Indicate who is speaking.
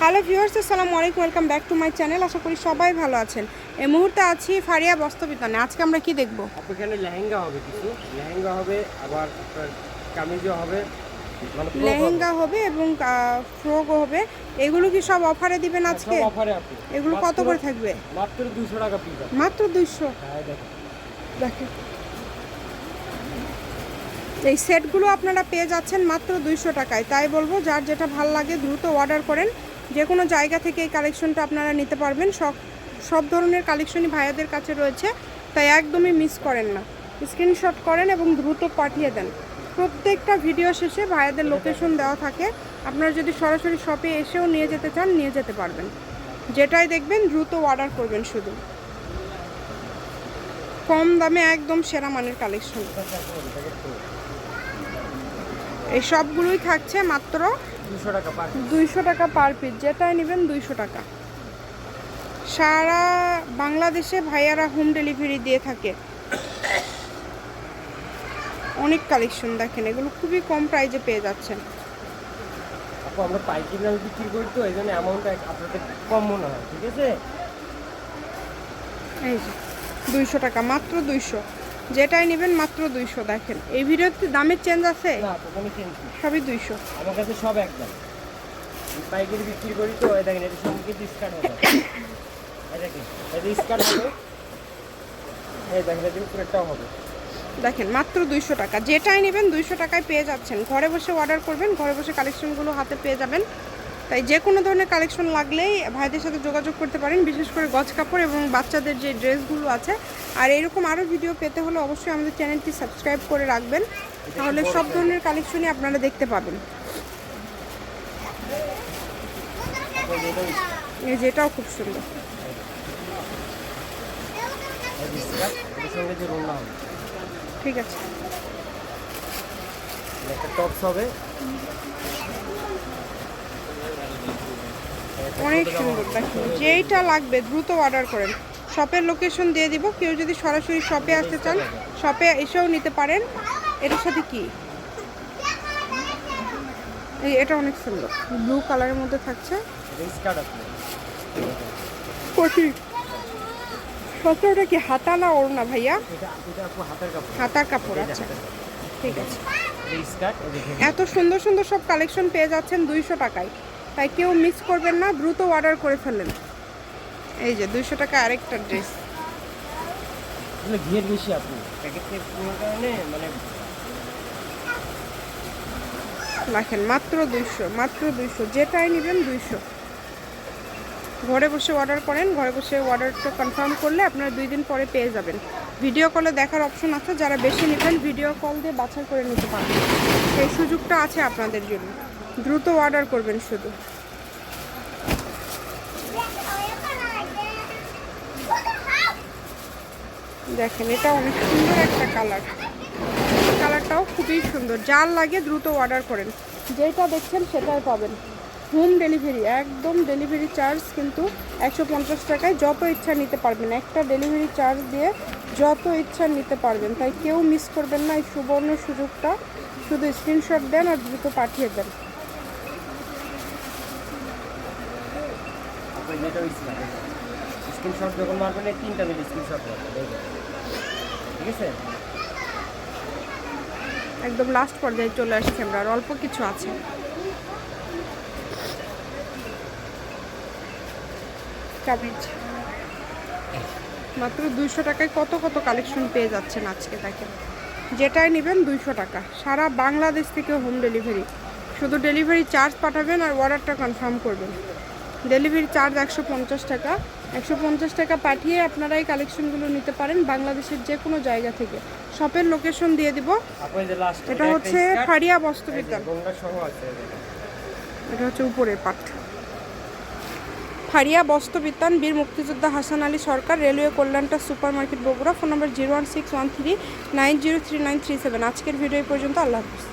Speaker 1: Hello viewers আসসালামু আলাইকুম welcome back to my channel. আশা করি সবাই ভালো আছেন। এই মুহূর্তে আছি ফারিয়া বস্তবিতানে আজকে আমরা কি দেখব?
Speaker 2: এখানে লেহেঙ্গা হবে কিছু। লেহেঙ্গা হবে আবার কামিজও হবে। মানে।
Speaker 1: লেহেঙ্গা হবে। এবং ফ্রকও হবে। এগুলো কি সব অফারে দিবেন আজকে?
Speaker 2: অফারে আপনি
Speaker 1: এগুলো কত করে থাকবে?
Speaker 2: মাত্র দুশো টাকা পিস
Speaker 1: মাত্র দুইশো?
Speaker 2: হ্যাঁ দেখেন।
Speaker 1: এই সেটগুলো আপনারা পেয়ে যাচ্ছেন মাত্র দুইশো টাকায়। তাই বলব যার যেটা ভালো লাগে দ্রুত অর্ডার করেন। যে কোনো জায়গা থেকে এই কালেকশনটা আপনারা নিতে পারবেন। সব সব ধরনের কালেকশনই ভাইয়াদের কাছে রয়েছে। তাই একদমই মিস করেন না। স্ক্রিনশট করেন এবং দ্রুত পাঠিয়ে দেন। প্রত্যেকটা ভিডিও শেষে ভাইয়াদের লোকেশন দেওয়া থাকে। আপনারা যদি সরাসরি শপে এসেও নিয়ে যেতে চান, নিয়ে যেতে পারবেন। যেটাই দেখবেন, দ্রুত অর্ডার করবেন শুধু। কম দামে একদম সেরা মানের কালেকশন। এই সবগুলোই থাকছে মাত্র দুইশো টাকা পার পিস যেটাই নেবেন দুইশো টাকা। সারা বাংলাদেশে ভাইয়ারা হোম ডেলিভারি দিয়ে থাকে। অনেক কালেকশন দেখেন এগুলো খুবই কম প্রাইজে পেয়ে যাচ্ছেন।
Speaker 2: আপু আমরা পাইকারি দামে বিক্রি করি তো এই জন্য অ্যামাউন্টটা আপনাদের কম মনে হয় ঠিক আছে?
Speaker 1: এই যে দুইশো টাকা মাত্র দুইশো। যেটাই নেবেন মাত্র দুইশো দেখেন। এই ভিডিওতে দামের চেঞ্জ আছে? সবই দুইশো।
Speaker 2: আমার কাছে সব একদম। পাইকারি বিক্রি করি তো দেখেন এটা কিন্তু স্কার্ট হবে। এটা স্কার্ট হবে। এই দেখেন এটা উপরেরটাও হবে।
Speaker 1: দেখেন মাত্র দুইশো টাকা। যেটাই নেবেন দুইশো টাকায় পেয়ে যাচ্ছেন। ঘরে বসে অর্ডার করবেন ঘরে বসে কালেকশনগুলো হাতে পেয়ে যাবেন। তাই যে কোনো ধরনের কালেকশন লাগলেই ভাইদের সাথে যোগাযোগ করতে পারেন, বিশেষ করে গজ কাপড় এবং বাচ্চাদের যে ড্রেসগুলো আছে। আর এরকম আরও ভিডিও পেতে হলে অবশ্যই আমাদের চ্যানেলটি সাবস্ক্রাইব করে রাখবেন, তাহলে সব ধরনের কালেকশনই আপনারা দেখতে পাবেন। যেটাও খুব সুন্দর। ঠিক আছে।
Speaker 2: একটা টপস হবে।
Speaker 1: অনেক সুন্দর দেখুন যেইটা লাগবে দ্রুত অর্ডার করেন। শপের লোকেশন দিয়ে দিব। কেউ যদি সরাসরি শপে আসতে চান শপে এসেও নিতে পারেন। এটার সাথে কি? এই এটা অনেক সুন্দর। ব্লু কালারের মধ্যে থাকছে। কি হাতা না ওড়না ভাইয়া?
Speaker 2: হাতার কাপড়
Speaker 1: আচ্ছা। ঠিক আছে। এত সুন্দর সুন্দর সব কালেকশন পেয়ে যাচ্ছেন দুইশো টাকায়। তাই কেউ মিস করবেন না দ্রুত অর্ডার করে ফেলেন। এই যে দুইশো টাকা আরেকটা ড্রেস
Speaker 2: ঘিয়ের বেশি আপনি। কারণে মানে
Speaker 1: রাখেন মাত্র দুইশো মাত্র দুইশো যেটাই নেবেন দুইশো। ঘরে বসে অর্ডার করেন ঘরে বসে অর্ডারটা কনফার্ম করলে আপনারা দুই দিন পরে পেয়ে যাবেন। ভিডিও কলে দেখার অপশন আছে যারা বেশি নেবেন ভিডিও কল দিয়ে বাছাই করে নিতে পারবেন। এই সুযোগটা আছে আপনাদের জন্য। দ্রুত অর্ডার করবেন শুধু। দেখেন, এটা অনেক সুন্দর একটা কালার কালারটাও খুবই সুন্দর। যার লাগে দ্রুত অর্ডার করেন। যেটা দেখছেন সেটাই পাবেন। হোম ডেলিভারি একদম ডেলিভারি চার্জ কিন্তু একশো পঞ্চাশ টাকায় যত ইচ্ছা নিতে পারবেন। একটা ডেলিভারি চার্জ দিয়ে যত ইচ্ছা নিতে পারবেন। তাই কেউ মিস করবেন না। এই সুবর্ণ সুযোগটা শুধু স্ক্রিনশট দেন আর দ্রুত পাঠিয়ে দেন।
Speaker 2: যেটা স্কার্ট স্ক্রিনশট যখন মারবেন তিনটা মিলে স্ক্রিনশট মারবেন ঠিক আছে?
Speaker 1: একদম লাস্ট পর্যায়ে চলে আসছি আমরা, আর অল্প কিছু আছে। মাত্র দুইশো টাকায় কত কত কালেকশন পেয়ে যাচ্ছেন আজকে তাকে যেটাই নেবেন দুইশো টাকা। সারা বাংলাদেশ থেকে হোম ডেলিভারি শুধু ডেলিভারি চার্জ পাঠাবেন আর অর্ডারটা কনফার্ম করবেন। ডেলিভারি চার্জ একশো পঞ্চাশ টাকা। একশো পঞ্চাশ টাকা পাঠিয়ে আপনারা এই কালেকশনগুলো নিতে পারেন বাংলাদেশের যে কোনো জায়গা থেকে। শপের লোকেশন দিয়ে দিব। এটা হচ্ছে ফারিয়া বস্ত্রবিদ্যান। এটা হচ্ছে উপরের পাট। ফারিয়া বস্ত্রবিতান বীর মুক্তিযোদ্ধা Hasan Ali Sarkar railway কল্যাণটা super market Bogura phone number zero one six one three nine zero three nine three seven. আজকের ভিডিও পর্যন্ত আল্লাহ হাফিজ।